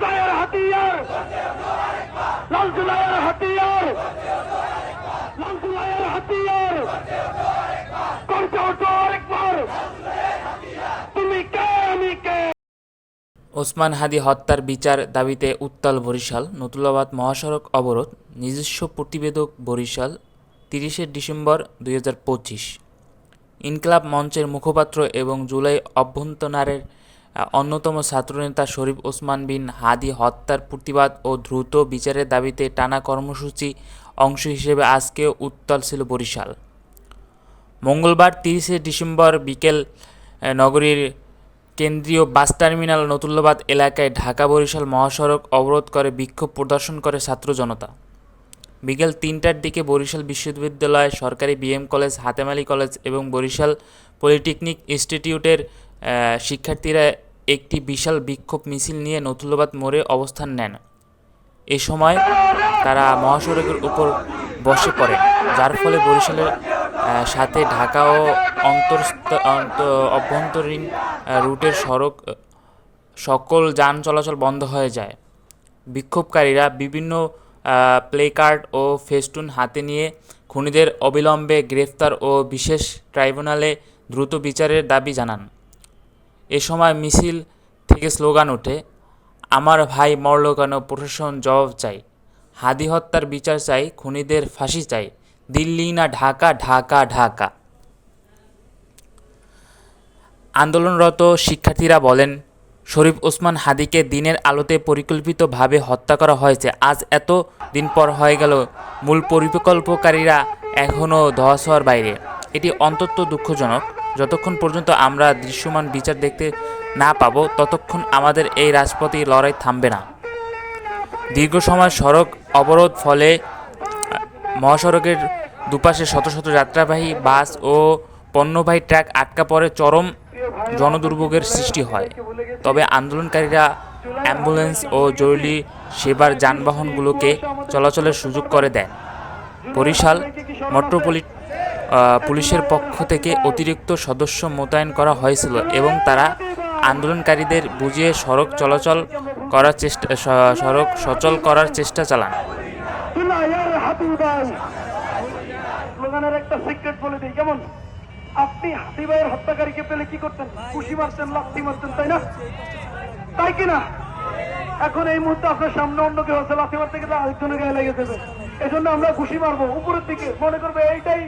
জুলাইয়ের হাতিয়ার। লাল জুলাইয়ের হাতিয়ার। লাল জুলাইয়ের হাতিয়ার। ওসমান হাদি হত্যার বিচার দাবিতে উত্তাল বরিশাল, নতুলাবাদ মহাসড়ক অবরোধ, নিজস্ব প্রতিবেদক বরিশাল, তিরিশে ডিসেম্বর দুই ইনকলাব মঞ্চের মুখপাত্র এবং জুলাই অভ্যন্তনারের অন্যতম ছাত্রনেতা শরীফ ওসমান বিন হাদি হত্যার প্রতিবাদ ও দ্রুত বিচারের দাবিতে টানা কর্মসূচি অংশ হিসেবে আজকে উত্তাল ছিল বরিশাল। মঙ্গলবার তিরিশে ডিসেম্বর বিকেল নগরীর কেন্দ্রীয় বাস টার্মিনাল নতুল্লাবাদ এলাকায় ঢাকা বরিশাল মহাসড়ক অবরোধ করে বিক্ষোভ প্রদর্শন করে ছাত্র জনতা। বিকেল তিনটার দিকে বরিশাল বিশ্ববিদ্যালয় সরকারি বিএম কলেজ, হাতেমালি কলেজ এবং বরিশাল পলিটেকনিক ইনস্টিটিউটের শিক্ষার্থীরা একটি বিশাল বিক্ষোভ মিছিল নিয়ে নতুল্লাবাদ মোড়ে অবস্থান নেন। এ সময় তারা মহাসড়কের উপর বসে পড়ে যার ফলে বরিশালের সাথে ঢাকা ও অন্তর্স্থ, অন্ত- অভ্যন্তরীণ রুটের সড়ক সকল যান চলাচল বন্ধ হয়ে যায়। বিক্ষোভকারীরা বিভিন্ন প্লেকার্ড ও ফেস্টুন হাতে নিয়ে খুনিদের অবিলম্বে গ্রেফতার ও বিশেষ ট্রাইব্যুনালে দ্রুত বিচারের দাবি জানান। এ সময় মিছিল থেকে স্লোগান ওঠে, আমার ভাই মরল কেন? প্রশাসন জবাব চাই। হাদি হত্যার বিচার চাই, খুনিদের ফাঁসি চাই। দিল্লি না ঢাকা? ঢাকা ঢাকা। আন্দোলনরত শিক্ষার্থীরা বলেন, শরীফ ওসমান হাদিকে দিনের আলোতে পরিকল্পিতভাবে হত্যা করা হয়েছে। আজ এত দিন পর হয়ে গেল। মূল পরিকল্পকারীরা এখনও ধোয়াছোয়ার বাইরে। এটি অন্তত দুঃখজনক। যতক্ষণ পর্যন্ত আমরা দৃশ্যমান বিচার দেখতে না পাব ততক্ষণ আমাদের এই রাজপথে লড়াই থামবে না। দীর্ঘ সময় সড়ক অবরোধ ফলে মহাসড়কের দুপাশে শত শত যাত্রাবাহী বাস ও পণ্যবাহী ট্রাক আটকা পড়ে চরম জনদুর্ভোগের সৃষ্টি হয়। তবে আন্দোলনকারীরা অ্যাম্বুলেন্স ও জরুরি সেবার যানবাহনগুলোকে চলাচলের সুযোগ করে দেন। বরিশাল মেট্রোপলি আহ, পুলিশের পক্ষ থেকে অতিরিক্ত সদস্য মোতায়েন করা হয়েছিল এবং তারা আন্দোলনকারীদের বুঝিয়ে সড়ক চলাচল করার চেষ্টা সড়ক সচল করার চেষ্টা চালান। একটা সিক্রেট বলে দিই, কেমন? আপনি হাতিবাইয়ের হত্যাকারীকে পেলে কি করতেন? খুশি মারতেন, লাথি মারতেন, তাই না? তাই কি না? এখন এই মুহূর্তে আপনার সামনে অন্য কেউ আছে, লাথি মারতে গেলে আরেকজনের গায়ে লেগে যাবে। এই জন্য আমরা খুশি মারবো, উপরের দিকে। মনে করবে এইটাই